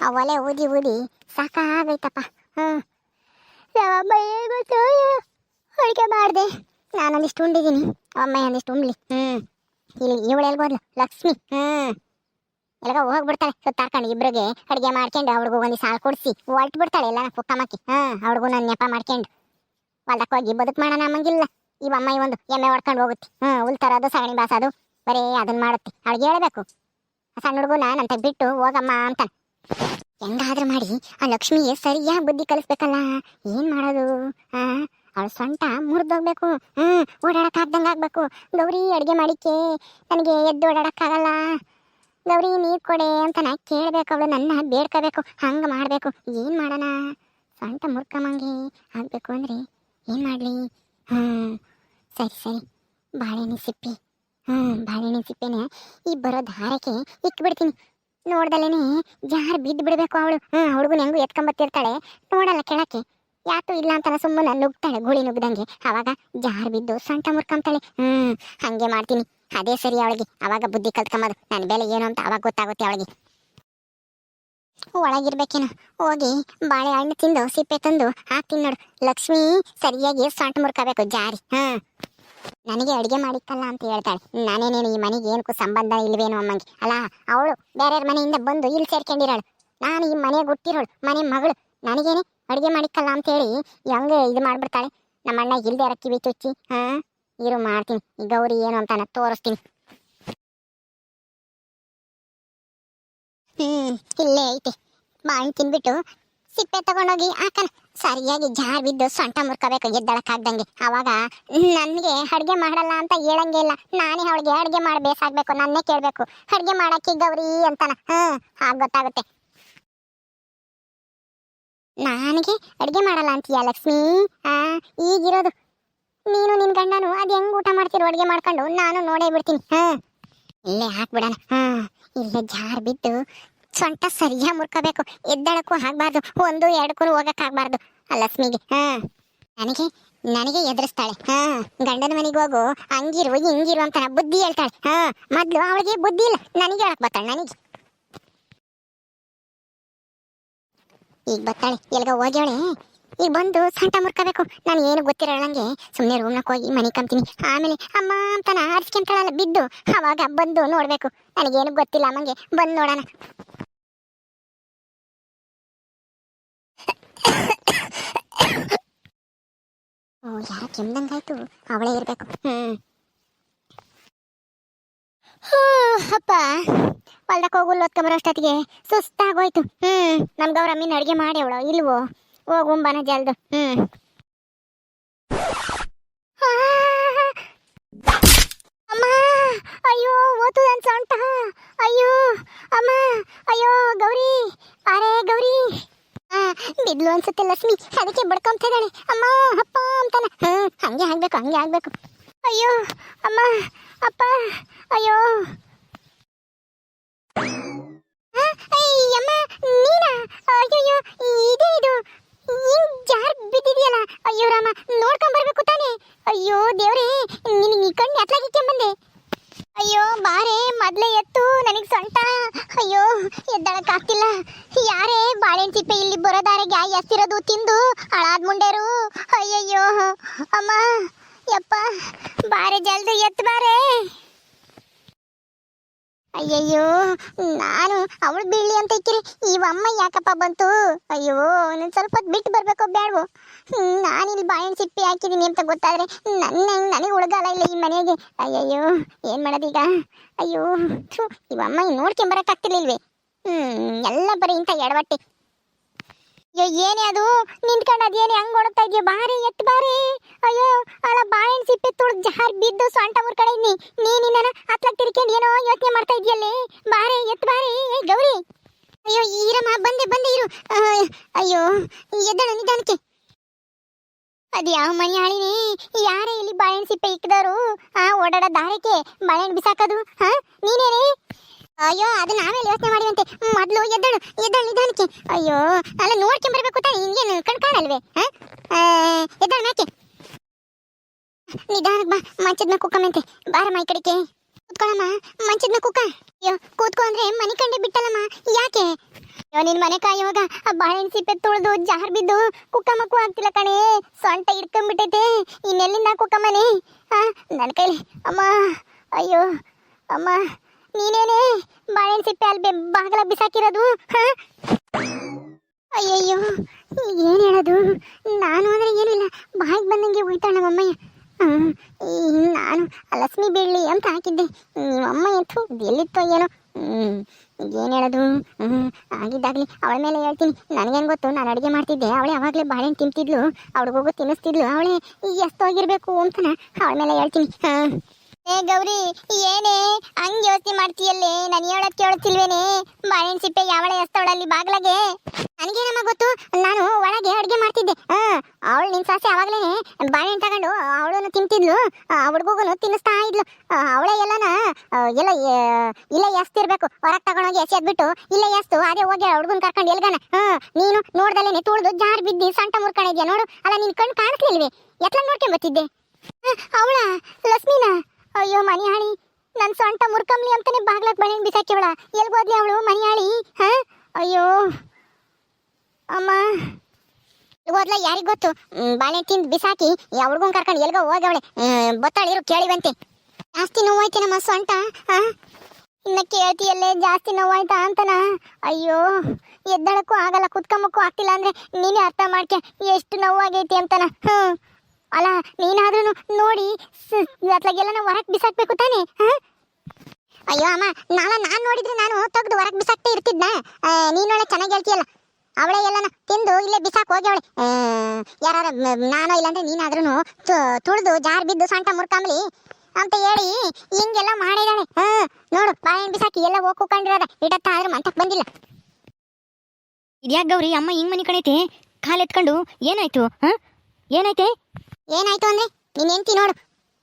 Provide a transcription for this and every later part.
ಆ ಒಲೆ ಊದಿ ಊದಿ ಸಾಕಾಗೈತಪ್ಪ. ಹ್ಞೂ ನಮ್ಮಮ್ಮ ಏನು ಗೊತ್ತು ಅಡುಗೆ ಮಾಡಿದೆ. ನಾನೊಂದಿಷ್ಟು ಉಂಡಿದ್ದೀನಿ. ಅಮ್ಮ ಒಂದಿಷ್ಟು ಉಂಬ್ಲಿ ಹ್ಞೂ ಇಲ್ಲಿ ಇವಳು ಎಲ್ಗೋದ್ಲು ಲಕ್ಷ್ಮಿ. ಹ್ಞೂ ಎಲ್ಗ ಹೋಗ್ಬಿಡ್ತಾಳೆ. ಸುತ್ತಾಡ್ಕೊಂಡು ಇಬ್ರಿಗೆ ಅಡುಗೆ ಮಾಡ್ಕೊಂಡು ಅವ್ಳಿಗೂ ಒಂದು ಸಾಲು ಕೊಡಿಸಿ. ಹೊಲ್ಟ್ ಬಿಡ್ತಾಳೆ ಎಲ್ಲ ಪುಕ್ಕಮ್ಮಕ್ಕಿ ಹಾಂ ಅವ್ಳಿಗೂ ನನ್ನ ನೆಪ ಮಾಡ್ಕೊಂಡು. ಹೊಲ್ದಕ್ಕೆ ಹೋಗಿ ಬದುಕು ಮಾಡೋಣ ಅಮ್ಮಂಗಿಲ್ಲ. ಈ ಅಮ್ಮ ಒಂದು ಎಮ್ಮೆ ಹೊಡ್ಕೊಂಡು ಹೋಗುತ್ತೆ. ಹ್ಞೂ ಹುಲ್ ತರೋದು, ಸಗಣಿ ಬಾಸೋದು, ಬರೀ ಅದನ್ನ ಮಾಡುತ್ತೆ. ಅವಳಿಗೆ ಹೇಳ್ಬೇಕು. ಸಣ್ಣ ಹುಡುಗನ ನಂತ ಬಿಟ್ಟು ಹೋಗಮ್ಮ ಅಂತ ಹೆಂಗಾದ್ರೂ ಮಾಡಿ, ಆ ಲಕ್ಷ್ಮಿಗೆ ಸರಿಯಾಗಿ ಬುದ್ಧಿ ಕಲಿಸ್ಬೇಕಲ್ಲ? ಏನ್ ಮಾಡೋದು? ಆ, ಅವಳ ಸೊಂಟ ಮುರಿದೋಗ್ಬೇಕು. ಹ್ಮ್, ಓಡಾಡಕ್ ಆಗ್ದಂಗ ಆಗ್ಬೇಕು. ಗೌರಿ ಅಡಿಗೆ ಮಾಡಿಕ್ಕೆ ನನಗೆ ಎದ್ದು ಓಡಾಡಕ್ಕಾಗಲ್ಲ. ಗೌರಿ ನೀರ್ ಕೊಡೆ ಅಂತ ನಾ ಕೇಳ್ಬೇಕು ಅವಳು, ನನ್ನ ಬೇಡ್ಕೋಬೇಕು, ಹಂಗ ಮಾಡ್ಬೇಕು. ಏನ್ ಮಾಡೋಣ? ಸೊಂಟ ಮುರ್ಕಮಂಗೆ ಆಗ್ಬೇಕು ಅಂದ್ರೆ ಏನ್ ಮಾಡ್ಲಿ? ಹ್ಮ್, ಸರಿ ಸರಿ. ಬಾಳೆಹಣ್ಣು ಸಿಪ್ಪಿ. ಹ್ಮ್, ಬಾಳೆಹಣ್ಣು ಸಿಪ್ಪೆನ ಈ ಬರೋ ದಾರಕ್ಕೆ ಇಕ್ಬಿಡ್ತೀನಿ. ನೋಡ್ದಲೇನೆ ಜಾರ್ ಬಿದ್ದು ಬಿಡಬೇಕು ಅವಳು. ಹ್ಮ್, ಹುಡುಗನ ಹೆಂಗು ಎತ್ಕೊಂಬತ್ತಿರ್ತಾಳೆ ನೋಡಲ್ಲ ಕೆಳಕ್ಕೆ. ಯಾತು ಇಲ್ಲ ಅಂತ ಸುಮ್ಮನೆ ನುಗ್ತಾಳೆ ಗುಳಿ ನುಗ್ದಂಗೆ. ಅವಾಗ ಜಾರ್ ಬಿದ್ದು ಸೊಂಟ ಮುರ್ಕೊಂತಾಳೆ. ಹ್ಮ್, ಹಂಗೆ ಮಾಡ್ತೀನಿ. ಅದೇ ಸರಿ ಅವಳಿಗೆ. ಅವಾಗ ಬುದ್ಧಿ ಕಲ್ತ್ಕೊಂಬದು. ನನ್ನ ಬೆಲೆ ಏನು ಅಂತ ಅವಾಗ ಗೊತ್ತಾಗುತ್ತೆ ಅವಳಿಗೆ. ಒಳಗಿರ್ಬೇಕೇನು. ಹೋಗಿ ಬಾಳೆಹಣ್ಣು ತಿಂದು ಸಿಪ್ಪೆ ತಂದು ಹಾಕ್ತೀನಿ ನೋಡು. ಲಕ್ಷ್ಮಿ, ಸರಿಯಾಗಿ ಸೊಂಟ ಮುರ್ಕೋಬೇಕು ಜಾರಿ. ಹ್ಮ್. ನನಗೆ ಅಡುಗೆ ಮಾಡಿಕ್ಕಲ್ಲ ಅಂತ ಹೇಳ್ತಾಳೆ. ನಾನೇನೇನು ಈ ಮನೆಗೆ ಏನಕ್ಕೂ ಸಂಬಂಧ ಇಲ್ವೇನೋ ಅಮ್ಮಂಗೆ. ಅಲ್ಲ, ಅವಳು ಬೇರೆಯವ್ರ ಮನೆಯಿಂದ ಬಂದು ಇಲ್ಲಿ ಸೇರ್ಕೊಂಡಿರೋಳು. ನಾನು ಈ ಮನೆಗೆ ಹುಟ್ಟಿರೋಳು, ಮನೆ ಮಗಳು. ನನಗೇನೆ ಅಡುಗೆ ಮಾಡಿಕ್ಕಲ್ಲ ಅಂತ ಹೇಳಿ ಹೆಂಗೆ ಇದು ಮಾಡ್ಬಿಡ್ತಾಳೆ. ನಮ್ಮ ಅಣ್ಣ ಇಲ್ಲದೆ ಇರೋ ಕಿವಿ ಹಾ? ಇರು ಮಾಡ್ತೀನಿ. ಈ ಗೌರಿ ಏನು ಅಂತ ನಾನು ತೋರಿಸ್ತೀನಿ. ಹ್ಮ್, ಇಲ್ಲೇ ಐತೆ. ಬಾಣ್ ತಿನ್ಬಿಟ್ಟು ಸಿಪ್ಪೆ ತಗೊಂಡೋಗಿ ಹಾಕನ ಸರಿಯಾಗಿ ಜಾರ್ ಬಿದ್ದು ಸೊಂಟ ಮುರ್ಕೋಬೇಕು ಎದ್ದಳಕ್ಕಾಗ್ದಂಗೆ. ಅವಾಗ ನನಗೆ ಅಡುಗೆ ಮಾಡಲ್ಲ ಅಂತ ಹೇಳಂಗೆ ಇಲ್ಲ. ನಾನೇ ಅವಳಿಗೆ ಅಡುಗೆ ಮಾಡಬೇಕಾಗಬೇಕು ನನ್ನೇ ಕೇಳಬೇಕು. ಅಡುಗೆ ಮಾಡೋಕ್ಕೆ ಗೌರಿ ಅಂತಾನ. ಹಾಂ, ಆಗ ಗೊತ್ತಾಗುತ್ತೆ. ನನಗೆ ಅಡುಗೆ ಮಾಡಲ್ಲ ಅಂತೀಯ ಲಕ್ಷ್ಮಿ? ಆ, ಈಗಿರೋದು. ನೀನು ನಿನ್ನ ಗಂಡನು ಅದು ಹೆಂಗೆ ಊಟ ಮಾಡ್ತಿರೋ ಅಡುಗೆ ಮಾಡ್ಕೊಂಡು ನಾನು ನೋಡೇ ಬಿಡ್ತೀನಿ. ಹ್ಮ್ ಇಲ್ಲೇ ಹಾಕ್ಬಿಡೋಣ. ಹಾಂ, ಇಲ್ಲೇ ಜಾರ್ ಬಿದ್ದು ಸೊಂಟ ಸರಿಯಾಗಿ ಮುರ್ಕೋಬೇಕು. ಎದ್ದಳಕ್ಕೂ ಆಗ್ಬಾರ್ದು. ಒಂದು ಎರಡಕ್ಕೂ ಹೋಗಕ್ಕಾಗ್ಬಾರ್ದು ಆ ಲಕ್ಷ್ಮಿಗೆ, ಹಾ. ನನಗೆ ನನಗೆ ಎದುರಿಸ್ತಾಳೆ. ಹಾ. ಗಂಡನ ಮನೆಗೆ ಹೋಗು. ಹಂಗಿರು, ಹಿಂಗಿರು ಅಂತ ಬುದ್ಧಿ ಹೇಳ್ತಾಳೆ. ಹಾ. ಮೊದ್ಲು ಅವಳಿಗೆ ಬುದ್ಧಿ ಇಲ್ಲ. ನನಗೆ ಹೇಳಕ್ ಬರ್ತಾಳೆ ನನಗೆ. ಈಗ ಬರ್ತಾಳೆ. ಎಲ್ಗ ಹೋಗ್ಯಾಳೆ. ಈಗ ಬಂದು ಸಂಟ ಮುರ್ಕೋಬೇಕು. ನಾನು ಏನು ಗೊತ್ತಿರಲ್ಲಂಗೆ ಸುಮ್ಮನೆ ರೂಮ್ನಾಗ ಹೋಗಿ ಮನೆ ಕಂತೀನಿ ಆಮೇಲೆ ಅಮ್ಮ ಅಂತಾನ ಆರಿಸ್ಕೊಂತಾಳಲ್ಲ ಬಿದ್ದು. ಅವಾಗ ಬಂದು ನೋಡ್ಬೇಕು. ನನಗೇನು ಗೊತ್ತಿಲ್ಲ ಅಮ್ಮಂಗೆ ಬಂದು ನೋಡೋಣ. ಯಾರ ಕೆಮ್ದಂಗಾಯ್ತು ಅವಳೇ ಇರಬೇಕು. ಹ್ಮ್. ಹೂ, ಅಪ್ಪ. ಹೊಲ್ದಕ್ಕೆ ಹೋಗು ಓದ್ಕೊಂಬರೋ ಅಷ್ಟೊತ್ತಿಗೆ. ಸುಸ್ತಾಗೋಯ್ತು. ಹ್ಮ್. ಅವ್ರ ಅಮ್ಮಿನ ಅಡುಗೆ ಅವಳು. ಇಲ್ವೋ? ಹೋಗುಂಬನ ಜಲ್ದು. ಹ್ಮ್. ಅಮ್ಮ! ಅಯ್ಯೋ ಓತು ನನ್ ಸೊಂಟ ಅಯ್ಯೋ ಅಮ್ಮ! ಅಯ್ಯೋ ಗೌರಿ ಅರೆ ಗೌರಿ ಆ, ಬಿದ್ಲು ಅನ್ಸುತ್ತೆ ಲಕ್ಷ್ಮಿ. ಅದಕ್ಕೆ ಬಡ್ಕೊಂತಿದ್ದಾಳೆ ಅಮ್ಮ, ಅಪ್ಪ ಅಂತಾನ. ಹ್ಮ್, ಹಂಗೆ ಆಗ್ಬೇಕು ಹಂಗೆ ಆಗ್ಬೇಕು. ಅಯ್ಯೋ, ಅಮ್ಮ, ಅಪ್ಪ, ಅಯ್ಯೋ. ಅಮ್ಮ, ನೀನಾ? ಅಯ್ಯಯ್ಯೋ, ಇದೇ ಇದು. ಹಿಂಗ್ ಜಾರ್ ಬಿದ್ದಿದೆಯಲ್ಲ. ಅಯ್ಯೋ, ರಾಮ, ನೋಡ್ಕೊಂಡ್ ಬರ್ಬೇಕು ತಾನೇ. ಅಯ್ಯೋ, ದೇವ್ರೇ ನಿನಗೆ ಈ ಕಣ್ಣು ಎತ್ಲಾಗಿಕ್ಕೆ ಬಂದೆ. ಅಯ್ಯೋ, ಬಾರೆ, ಮೊದ್ಲೇ ಎತ್ತು, ನನಗೆ ಸೊಂಟ. ಅಯ್ಯೋ, ಎದ್ದಳಕ್ಕಾಗ್ತಿಲ್ಲ. ಯಾರೇ ಬಾಳೆಹಣ್ಣು ಸಿಪ್ಪೆ ಇಲ್ಲಿ ಬರೋದಾರೆಗೆ ಎಸ್ತಿರೋದು ತಿಂದು ಹಾಳಾದ್ ಮುಂಡೇರು ಅಯ್ಯಯ್ಯೋ, ಅಮ್ಮ, ಯಪ್ಪ, ಬಾರೆ ಜಲ್ದಿ ಎತ್ ಬಾರೆ. ಅಯ್ಯಯ್ಯೋ, ನಾನು ಅವಳು ಬೀಳಿ ಅಂತ ಇಕ್ಕಿರಿ. ಇವಮ್ಮ ಯಾಕಪ್ಪ ಬಂತು? ಅಯ್ಯೋ ಇನ್ನೊಂದು ಸ್ವಲ್ಪ ಹೊತ್ತು ಬಿಟ್ಟು ಬರ್ಬೇಕೋ ಬೇಡವೋ ನಾನಿಲ್ಲಿ ಬಾಳೆಹಣ್ಣು ಸಿಪ್ಪಿ ಹಾಕಿದ್ದೀನಿ ಅಂತ ಗೊತ್ತಾದ್ರೆ ನನ್ನ ನನಗೆ ಉಳಗಾಲ ಇಲ್ಲ ಈ ಮನೆಗೆ. ಅಯ್ಯಯ್ಯೋ, ಏನು ಮಾಡೋದೀಗ? ಅಯ್ಯೋ, ಥು ಇವಮ್ಮ ನೋಡ್ಕೊಂಬರಕ್ಕಾಗ್ತಿರ್ಲಿಲ್ವೇ ಹ್ಮ್, ಎಲ್ಲ ಬರೀ ಇಂಥ ಎಡವಟ್ಟಿ. ಅಯ್ಯೋ, ಏನೇ ಅದು? ನಿಂತ್ಕೊಂಡು ಅದೇನೇ ಹಂಗ್ ಓಡುತ್ತಾ ಇದೆಯಾ? ಬಾರಿ, ಎತ್ತು ಬಾರಿ. ಅಯ್ಯೋ, ಅಲ್ಲ ಬಾಳೆಹಣ್ಣು ಸಿಪ್ಪೆ ತುಳ್ದು ಜಾರ್ ಬಿದ್ದು ಸೊಂಟ ಮುರ್ಕಡೆ ಇದ್ನಿ. ನೀನು ನನ್ನ ಹತ್ಲಾಗ್ ತಿರ್ಕೊಂಡು ಏನೋ ಯೋಚನೆ ಮಾಡ್ತಾ ಇದೆಯಲ್ಲೇ? ಬಾರಿ, ಎತ್ತು ಬಾರಿ. ಗೌರಿ. ಅಯ್ಯೋ ಈರಮ್ಮ ಬಂದೆ ಬಂದೆ, ಇರು. ಅಯ್ಯೋ, ಎದ್ದಳು ನಿಧಾನಕ್ಕೆ. ಅದು ಯಾವ ಮನೆ ಹಾಳಿನಿ ಯಾರೇ ಇಲ್ಲಿ ಬಾಳೆಹಣ್ಣು ಸಿಪ್ಪೆ ಇಕ್ಕದವರು ಆ, ಓಡಾಡೋ ದಾರಕ್ಕೆ ಬಾಳೆಹಣ್ಣು ಬಿಸಾಕೋದು, ಹಾ? ನೀನೇನೇ? ಅಯ್ಯೋ, ಅದನ್ನ ಆಮೇಲೆ ಯೋಚನೆ ಮಾಡಿವಂತೆ. ಮೊದಲು ಎದ್ದಳು ಎದ್ದಳು ನಿಧಾನಕ್ಕೆ ಅಯ್ಯೋ, ಅಲ್ಲ ನೋಡ್ಕೊಂಬರ್ಬೇಕು ತಾನೆ, ಹಿಂಗೇನು ಕಣ್ ಕಾಣಲ್ವೇ ಎದ್ದಳು ಮ್ಯಾಕೆ ನಿಧಾನಕ್ಕೆ ಬಾ ಮಂಚದ ಮೇಲೆ ಕುಕ್ಕಮಂತೆ ಬಾರಮ್ಮ ಈ ಕಡೆಗೆ. ಕೂತ್ಕೊಳ್ಳಮ್ಮ ಮಂಚದ ಕುಕ್ಕ ಅಯ್ಯೋ, ಕೂತ್ಕೊ ಅಂದ್ರೆ ಮನೆ ಕಂಡೆ ಬಿಟ್ಟಲ್ಲಮ್ಮ. ಯಾಕೆ? ಅಯ್ಯೋ, ನಿನ್ ಮನೆ ಕಾಯುವಾಗ ಆ ಬಾಳೆಹಣ್ಣು ಸಿಪ್ಪೆ ತುಳಿದು ಜಾರ್ ಬಿದ್ದು ಕುಕ್ಕ ಮಕ್ಕು ಆಗ್ತಿಲ್ಲ ಕಣೆ. ಸೊಂಟ ಹಿಡ್ಕೊಂಡ್ಬಿಟ್ಟೈತೆ ಇನ್ನೆಲ್ಲಿಂದ ಕುಕ್ಕಮ್ಮನೆ ಹಾ ನನ್ನ ಕೈಲಿ. ಅಮ್ಮ, ಅಯ್ಯೋ, ಅಮ್ಮ. ನೀನೇನೆ ಬಾಳೆಹಣ್ಣು ಸಿಪ್ಪೆ ಅಲ್ಲಿ ಬಾಗಲ ಬಿಸಾಕಿರೋದು ಅಯ್ಯಯ್ಯೋ, ಏನು ಹೇಳೋದು? ನಾನು ಅಂದ್ರೆ ಏನಿಲ್ಲ ಬಾಯಿಗೆ ಬಂದಂಗೆ ಹೋಯ್ತಾಳ ನಮ್ಮಮ್ಮಯ್ಯ. ನಾನು ಲಕ್ಷ್ಮಿ ಬೆಳ್ಳಿ ಅಂತ ಹಾಕಿದ್ದೆ. ನಿಮ್ಮಮ್ಮ ಎಂತು ಎಲ್ಲಿತ್ತೋ ಏನೋ. ಏನು ಹೇಳೋದು? ಆಗಿದ್ದಾಗಲಿ ಅವಳ ಮೇಲೆ ಹೇಳ್ತೀನಿ. ನನಗೇನು ಗೊತ್ತು? ನಾನು ಅಡುಗೆ ಮಾಡ್ತಿದ್ದೆ. ಅವಳೆ ಅವಾಗಲೇ ಬಾಳೆಹಣ್ಣು ತಿಂತಿದ್ಲು. ಅವಳಿಗೋಗು ತಿನ್ನಿಸ್ತಿದ್ಲು. ಅವಳೇ ಎಷ್ಟೋಗಿರ್ಬೇಕು ಅಂತನ ಅವಳ ಮೇಲೆ ಹೇಳ್ತೀನಿ. ಹಾಂ. ಏ, ಗೌರಿ, ಏನೇ? ಹಂಗ್ ಯೋಚನೆ ಮಾಡ್ತೀಯಲ್ಲಿ? ನಾನು ಹೇಳಕ್ ಕೇಳುತ್ತಿಲ್ವೇನೆ ಬಾಳೆಹಣ್ಣು ಸಿಪ್ಪೆ ಯಾವಳೆ ಎಸ್ತವಳಲ್ಲಿ ಬಾಗ್ಲಾಗೆ? ನನಗೇನಮ್ಮ ಗೊತ್ತು? ನಾನು ಒಳಗೆ ಅಡುಗೆ ಮಾಡ್ತಿದ್ದೆ. ಅವಳು ನಿನ್ ಸಾಸೆ ಅವಾಗ್ಲೇನೆ ಬಾಳೆಹಣ್ಣು ತಗೊಂಡು ಅವಳನ್ನು ತಿಂತಿದ್ಲು. ಹುಡುಗನು ತಿನ್ನಿಸ್ತಾ ಇದ್ಲು. ಅವಳೇ ಎಲ್ಲನ ಎಲ್ಲ ಇಲ್ಲ ಎಸ್ತಿರ್ಬೇಕು. ಹೊರಗೆ ತಗೊಂಡೋಗಿ ಎಸೆದ್ಬಿಟ್ಟು ಇಲ್ಲೇ ಎಸ್ತು. ಅದೇ ಹೋಗಿ ಹುಡುಗನ್ ಕರ್ಕೊಂಡು ಎಲ್ಗನ. ನೀನು ನೋಡ್ದಲ್ಲೇನೆ ತುಳಿದು ಜಾರ್ ಬಿದ್ದಿ ಸಂಟ ಮುರ್ಕೊಂಡಿದ್ಯಾ ನೋಡು. ಅಲ್ಲ, ನಿನ್ ಕಣ್ಣು ಕಾಣಿಸ್ಲಿಲ್ವೇ? ಎತ್ಲ ನೋಡ್ಕೊಂಡ್ ಬರ್ತಿದ್ದೆ. ಅವಳ, ಲಕ್ಷ್ಮಿನ? ಅಯ್ಯೋ ಮನಿಹಾಳಿ ನನ್ನ ಸೊಂಟ ಮುರ್ಕಂಬ್ಲಿ ಅಂತಾನೆ ಬಾಗ್ಲಕ್ ಬಣ್ಣ ಬಿಸಾಕಿವಳ ಎಲ್ಗೋದ್ಲಿ ಅವಳು ಮನಿಹಾಳಿ ಹಾ? ಅಯ್ಯೋ. ಅಮ್ಮ. ಹೋದ್ಲ, ಯಾರಿಗ್ ಗೊತ್ತು? ಬಾಳೆ ತಿಂದು ಬಿಸಾಕಿ ಹುಡ್ಗನ್ ಕರ್ಕೊಂಡು ಎಲ್ಗೋ ಹೋಗವಳೆ ಬತ್ತಾಳಿರು ಕೇಳಿವಂತೆ. ಜಾಸ್ತಿ ನೋವಾಯ್ತು ನಮ್ಮ ಸೊಂಟ? ಹಾ? ಇನ್ನ ಕೇಳ್ತಿಯಲ್ಲೇ, ಜಾಸ್ತಿ ನೋವಾಯ್ತಾ ಅಂತನ? ಅಯ್ಯೋ, ಎದ್ದಳಕ್ಕೂ ಆಗಲ್ಲ ಕುತ್ಕಂಬಕ್ಕೂ ಆಗ್ತಿಲ್ಲ ಅಂದ್ರೆ ನೀನೇ ಅರ್ಥ ಮಾಡ್ಕೆ, ಎಷ್ಟು ನೋವಾಗೈತಿ ಅಂತನ? ಹ್ಮ್. ಅಲ್ಲ ನೀನಾದ್ರೂ ನೋಡಿ ಅತ್ಲಾಗೆಲ್ಲ ಹೊರಗೆ ಬಿಸಾಕ್ಬೇಕು ತಾನೇ ಅಯ್ಯೋ ಅಮ್ಮ ನಾಳ ನಾನು ನೋಡಿದ್ರೆ ನಾನು ತೆಗ್ದು ಹೊರಗೆ ಬಿಸಾಕ್ತಾ ಇರ್ತಿದ್ನ. ನೀನೊಳ್ಳೆ ಚೆನ್ನಾಗಿ ಹೇಳ್ತೀಯಲ್ಲ. ಅವಳೆ ಎಲ್ಲನ ತಿಂದು ಇಲ್ಲೇ ಬಿಸಾಕ್ ಅವಳೆ ಯಾರು ನಾನು ಇಲ್ಲಾಂದ್ರೆ ನೀನಾದ್ರೂ ತುಳಿದು ಜಾರ್ ಬಿದ್ದು ಸೊಂಟ ಮುರ್ಕಾಂಬ್ಲಿ. ಅಂತ ಹೇಳಿ ಹಿಂಗೆಲ್ಲ ಮಾಡಿದಾಳೆ. ಹಾ ನೋಡು ಬಾಳೆಹಣ್ಣು ಬಿಸಾಕಿ ಎಲ್ಲ ಹೋಗಿ ಕೂಕೊಂಡಿರೋದ ಇಡತ್ತ ಆದ್ರೆ ಮಂತಕ್ ಬಂದಿಲ್ಲ. ಇದ್ಯಾಕ್ ಗೌರಿ ಅಮ್ಮ ಹಿಂಗ್ ಮನೆ ಕಣೈತೆ? ಕಾಲ್ ಎತ್ಕೊಂಡು ಏನಾಯ್ತು ಹ? ಏನಾಯ್ತೆ? ಏನಾಯ್ತು ಅಂದ್ರೆ ನೀನ್ ಹೆಂಡ್ತಿ ನೋಡು.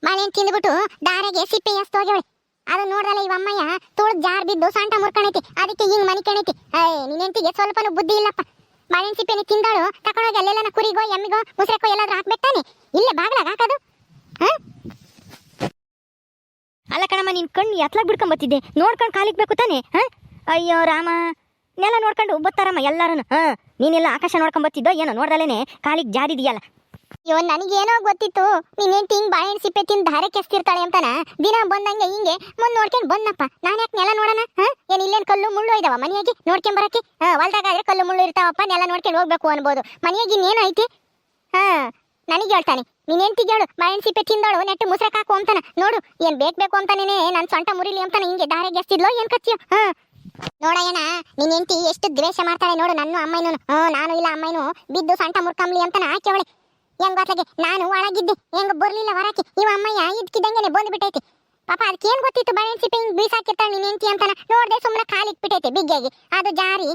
ಬಾಳೆಹಣ್ಣು ತಿಂದ್ಬಿಟ್ಟು ದಾರೆಗೆ ಸಿಪ್ಪೆ ಎಸ್ ಹೋಗ್ಯವಳೆ. ಅದು ನೋಡ್ದಲ್ಲ ಈ ಅಮ್ಮಯ್ಯ ತೋಳ್ ಜಾರ್ ಬಿದ್ದು ಸಾಂಟ ಮುರ್ಕಣೈತಿ. ಅದಕ್ಕೆ ಹಿಂಗ್ ಮನಿ ಕಣೈತಿ. ಏ ನಿನ್ ಹೆಂಡ್ತಿಗೆ ಸ್ವಲ್ಪನೂ ಬುದ್ಧಿ ಇಲ್ಲಪ್ಪ. ಬಾಳೆಹಣ್ಣು ಸಿಪ್ಪೆನೆ ತಿಂದಾಳು, ತಕೊಂಡೋಗಿ ಅಲ್ಲೆಲ್ಲ ಕುರಿಗೋ, ಎಮ್ಮಿಗೋ ಮುಸ್ರಕ್ಕೋ ಎಲ್ಲಾದ್ರೂ ಹಾಕ್ಬೇಕು ತಾನೆ ಇಲ್ಲೇ ಬಾಗ್ಲಾಗ ಹಾಕೋದು. ಹಾ? ಅಲ್ಲ ಕಣಮ್ಮ, ನಿನ್ ಕಣ್ಣು ಎತ್ಲಾಗ್ ಬಿಡ್ಕೊಂಡ್ ಬತ್ತಿದ್ದೆ ನೋಡ್ಕೊಂಡು ಕಾಲಿಕ್ಬೇಕು ತಾನೆ ಅಯ್ಯೋ ರಾಮ. ನೆಲ ನೋಡ್ಕೊಂಡು ಬತ್ತಾರಮ್ಮ ಎಲ್ಲಾರನು. ಹಾ? ನೀನೆಲ್ಲ ಆಕಾಶ ನೋಡ್ಕೊಂಡ್ ಬತ್ತಿದ್ದೋ ಏನೋ ನೋಡ್ದಲೇನೆ ಕಾಲಿಗೆ ಜಾರಿದೀಯಲ್ಲ. ಅಯ್ಯೋ, ನನಗೇನೋ ಗೊತ್ತಿತ್ತು. ನೀನ್ ತಿಂಗ್ ಬಾಳೆಹಣ್ಣು ಸಿಪ್ಪೆ ತಿಂದು ಧಾರೆ ಕೆಸ್ತಿರ್ತಾಳೆ ಅಂತಾನ? ದಿನ ಬಂದಂಗೆ ಹಿಂಗೆ ಮುಂದ್ ನೋಡ್ಕೊಂಡ್ ಬಂದಪ್ಪ ನಾನು ಯಾಕೆ ನೆಲ ನೋಡೋಣ? ಹಾ? ಏನ್ ಇಲ್ಲೇನ್ ಕಲ್ಲು ಮುಳ್ಳು ಇದಾವ ಮನೆಯಾಗಿ ನೋಡ್ಕೊಂಡ್ ಬರಕ್ಕೆ? ಹೊಲ್ದಾಗಾದ್ರೆ ಕಲ್ಲು ಮುಳ್ಳು ಇರ್ತಾವಪ್ಪ, ನೆಲ ನೋಡ್ಕೊಂಡು ಹೋಗ್ಬೇಕು ಅನ್ಬೋದು. ಮನೆಯಾಗಿ ಇನ್ನೇನು ಐತಿ? ಹಾ, ನನಗೆ ಹೇಳ್ತಾನೆ. ನೀನ್ ಹೆಂಡ್ತಿಗೆ ಹೇಳು ಬಾಳೆಹಣ್ಣು ಸಿಪ್ಪೆ ತಿಂದಳು, ನೆಟ್ಟು ಮುಸ್ರಕ್ ಹಾಕು ಅಂತಾನ. ನೋಡು, ಏನ್ ಬೇಕ್ ಬೇಕು ಅಂತಾನೇನೆ ನನ್ನ ಸೊಂಟ ಮುರಿಲಿ ಅಂತಾನೆ, ಹಿಂಗೆ ಧಾರೆ ಗೆಸ್ತಿದ್ಲೋ ಏನ್ ಕಚ್ಚಿಯೋ ಹಾ. ನೋಡಯ್ಯನ ನಿನ್ ಹೆಂಡ್ತಿ ಎಷ್ಟು ದ್ವೇಷ ಮಾಡ್ತಾಳೆ ನೋಡು, ನನ್ನ ಅಮ್ಮನೂ ಹ್ಞೂ ನಾನು ಇಲ್ಲ ಅಮ್ಮನೂ ಬಿದ್ದು ಸೊಂಟ ಮುರ್ಕಂಬ್ಲಿ ಅಂತಾನ ಹಾಕ್ಯವಳೆ ಹೆಂಗ್ ಗೊತ್ತಾಗಿ ನಾನು ಒಳಗಿದ್ದೆ. ಹೆಂಗ್ ಬರ್ಲಿಲ್ಲ ಹೊರಕ್ಕೆ. ಇವ ಅಮ್ಮಯ್ಯ ಇದ್ಕಿದಂಗೆನೆ ಬಂದು ಬಿಟ್ಟೈತಿ ಪಾಪ ಅದಕ್ಕೇನ್ ಗೊತ್ತಿತ್ತು ಬಳೆ ಸಿಪ್ಪೆ ಹಿಂಗ್ ಬೀಸಾಕಿರ್ತಾಳೆ ನೀನ್ ಹೆಂಡ್ತಿ ಅಂತಾನ. ನೋಡ್ದೆ ಸುಮ್ಮನೆ ಕಾಲಿಕ್ ಬಿಟ್ಟೈತೆ ಬಿಗ್ಗಾಗಿ ಅದು ಜಾರಿ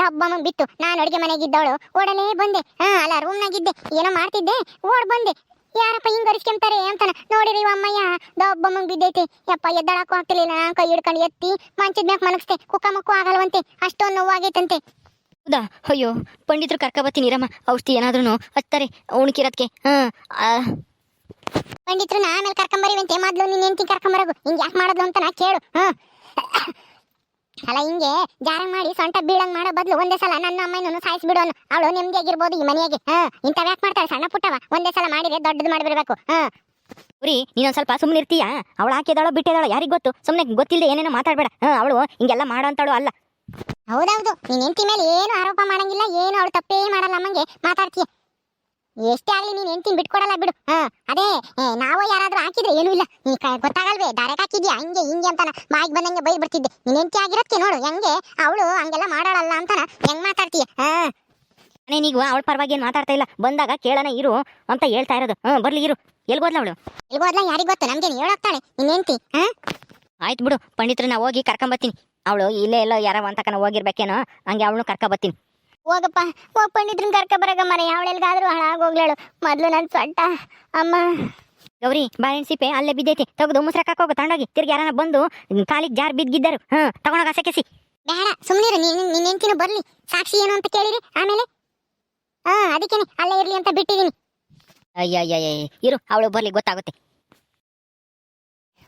ದಬ್ಬಮ್ಮ ಬಿತ್ತು. ನಾನು ಅಡುಗೆ ಮನೆಗಿದ್ದವಳು. ಓಡಲೇ ಬಂದೆ. ಹಾ, ಅಲ್ಲ, ರೂಮ್ನಾಗಿದ್ದೆ. ಏನೋ ಮಾಡ್ತಿದ್ದೆ. ಓಡ್ ಬಂದೆ. ಯಾರಪ್ಪ ಹಿಂಗ್ ಅರಿಸ್ಕೊಂತಾರೆ ಅಂತಾನ. ನೋಡಿರಿ ಇವ ಅಮ್ಮಯ್ಯ ದಬ್ಬಮ್ಮಂಗ್ ಬಿದ್ದೈತೆ. ಯಪ್ಪ, ಎದ್ದಳಕ್ಕೂ ಆಗ್ತಿರ್ಲಿಲ್ಲ. ನಾನು ಕೈ ಹಿಡ್ಕೊಂಡು ಎತ್ತಿ ಮಂಚದ ಮ್ಯಾಕ್ ಮಲಗಿಸ್ತೆ ಕುಕ್ಕ ಮಕ್ಕು ಆಗಲ್ವಂತೆ. ಅಷ್ಟೊಂದು ನೋವಾಗೈತಂತೆ. ಹೌದಾ? ಅಯ್ಯೋ ಪಂಡಿತರು ಕರ್ಕ ಬತ್ತೀನಿ ಇರಮ್ಮ ಔಷಧಿ ಏನಾದ್ರೂ ಹಚ್ತಾರೆ ಉಣ್ಕಿರೋದಕ್ಕೆ ಹಾ ಪಂಡಿತ್ರು ಆಮೇಲೆ ಕರ್ಕೊಂಬರಿವಂತೆ ಮೊದ್ಲು ನೀನ್ ಹೆಂಡತಿ ಕರ್ಕೊಂಬರೋದು ಹಿಂಗೆ ಯಾಕೆ ಮಾಡೋದು ಅಂತ ನಾ ಕೇಳು. ಹಾ. ಅಲ್ಲ ಹಿಂಗೆ ಜಾರ ಮಾಡಿ ಸೊಂಟ ಬೀಳಂಗ್ ಮಾಡೋ ಬದ್ಲು ಒಂದೇ ಸಲ ನನ್ನ ಅಮ್ಮನೂ ಸಾಯಿಸ್ಬಿಡೋನು. ಅವಳು ನೆಮ್ಮದಿಯಾಗಿರ್ಬೋದು ಈ ಮನೆಯಾಗೆ. ಹಾ ಇಂಥವ್ ಯಾಕೆ ಮಾಡ್ತಾಳೆ ಸಣ್ಣ ಪುಟ್ಟವ. ಒಂದೇ ಸಲ ಮಾಡಿದ್ರೆ ದೊಡ್ಡದು ಮಾಡಿಬಿಡ್ಬೇಕು. ಹಾ. ಉರಿ ನೀನೊಂದ್ ಸ್ವಲ್ಪ ಸುಮ್ಮನೆ ಇರ್ತೀಯಾ ಅವಳು ಹಾಕಿದಾಳೋ ಬಿಟ್ಟಿದಾಳೋ ಯಾರಿಗ್ ಗೊತ್ತು? ಸುಮ್ಮನೆ ಗೊತ್ತಿಲ್ಲದೆ ಏನೇನೋ ಮಾತಾಡ್ಬೇಡ. ಹಾಂ ಅವಳು ಹಿಂಗೆಲ್ಲ ಮಾಡೋ ಅಂತಳು ಅಲ್ಲ. ಹೌದೌದು. ನೀನ್ ಹೆಂಡತಿ ಮೇಲೆ ಏನು ಆರೋಪ ಮಾಡಂಗಿಲ್ಲ ಏನು ಅವಳು ತಪ್ಪೇ ಮಾಡಲ್ಲ ಅಮ್ಮಂಗೆ ಮಾತಾಡ್ತೀಯ. ಎಷ್ಟೇ ಆಗಲಿ ನೀನ್ ಹೆಂಡತಿನ ಬಿಟ್ಕೊಡಲ್ಲ ಬಿಡು. ಹಾ ಅದೇ ನಾವು ಯಾರಾದ್ರೂ ಹಾಕಿದ್ರೆ ಏನು ಇಲ್ಲ. ನೀ ಗೊತ್ತಾಗಲ್ವೇ ಡೈರೆಕ್ಟ್ ಹಾಕಿದ್ಯಾ? ಹಂಗೆ ಹಿಂಗೆ ಅಂತಾನ. ಬಾಯಿಗೆ ಬಂದಂಗೆ ಬೈದ್ ಬರ್ತಿದ್ದೆ ನೀನ್ ಹೆಂಡತಿ ಆಗಿರೋದಕ್ಕೆ ನೋಡು ಹೆಂಗೆ? ಅವಳು ಹಂಗೆಲ್ಲ ಮಾಡಾಳಲ್ಲ ಅಂತಾನ. ಹೆಂಗ್ ಮಾತಾಡ್ತೀಯ? ಹಾ. ನಾನೇನೀಗ ಅವಳ ಪರವಾಗಿ ಏನು ಮಾತಾಡ್ತಾ ಇಲ್ಲ. ಬಂದಾಗ ಕೇಳೋಣ ಇರು ಅಂತ ಹೇಳ್ತಾ ಇರೋದು. ಹ್ಞೂ ಬರ್ಲಿ ಇರು. ಎಲ್ಗೋದ್ಲ ಅವಳು? ಎಲ್ಗೋದ್ಲ ಯಾರಿಗ್ ಗೊತ್ತು? ನಮ್ಗೇನು ಹೇಳೋಗ್ತಾಳೆ ನಿನ್ ಹೆಂಡತಿ? ಹಾ? ಆಯ್ತು ಬಿಡು ಪಂಡಿತ್ರನ್ನ ಹೋಗಿ ಕರ್ಕೊಂಬತ್ತೀನಿ ಅವಳು ಇಲ್ಲೇ ಎಲ್ಲೋ ಯಾರ ಅಂತಕನ ಹೋಗಿರ್ಬೇಕೇನೋ ಹಂಗೆ ಅವಳನ್ನು ಕರ್ಕೊ ಬರ್ತೀನಿ. ಹೋಗಪ್ಪ ಹೋಗ್ ಪಂಡಿದ್ರು ಕರ್ಕ ಬರಗ ಮನೆ ಅವಳೆಲ್ಗಾದ್ರೂ ಹಾಳಾಗೋಗ್ಲೇಳು ಮೊದಲು ನನ್ನ ಸೊಂಟ ಅಮ್ಮ. ಗೌರಿ ಬಾಳೆಹಣ್ಣು ಸಿಪ್ಪೆ ಅಲ್ಲೇ ಬಿದ್ದೈತೆ. ತೆಗೆದು ಮುಸ್ರಕ್ ಹೋಗು ತಗೊಂಡೋಗಿ ತಿರ್ಗಿ ಯಾರನ್ನ ಬಂದು ಕಾಲಿಗೆ ಜಾರ್ ಬಿದ್ದಿದ್ದರು. ಹ್ಞೂ ತಗೊಂಡೋಗಿ ಸೆಕೆಸಿ ಬೇಡ ಸುಮ್ಮನಿರು ನಿನ್ನ ನಿನ್ ಹೆಂಡತಿನೂ ಬರ್ಲಿ. ಸಾಕ್ಷಿ ಏನು ಅಂತ ಕೇಳಿರಿ ಆಮೇಲೆ? ಹಾ ಅದಕ್ಕೇನೆ ಅಲ್ಲೇ ಇರಲಿ ಅಂತ ಬಿಟ್ಟಿದೀನಿ ಅಯ್ಯಯ್ಯಯ್ಯ ಇರು ಅವಳು ಬರಲಿ ಗೊತ್ತಾಗುತ್ತೆ.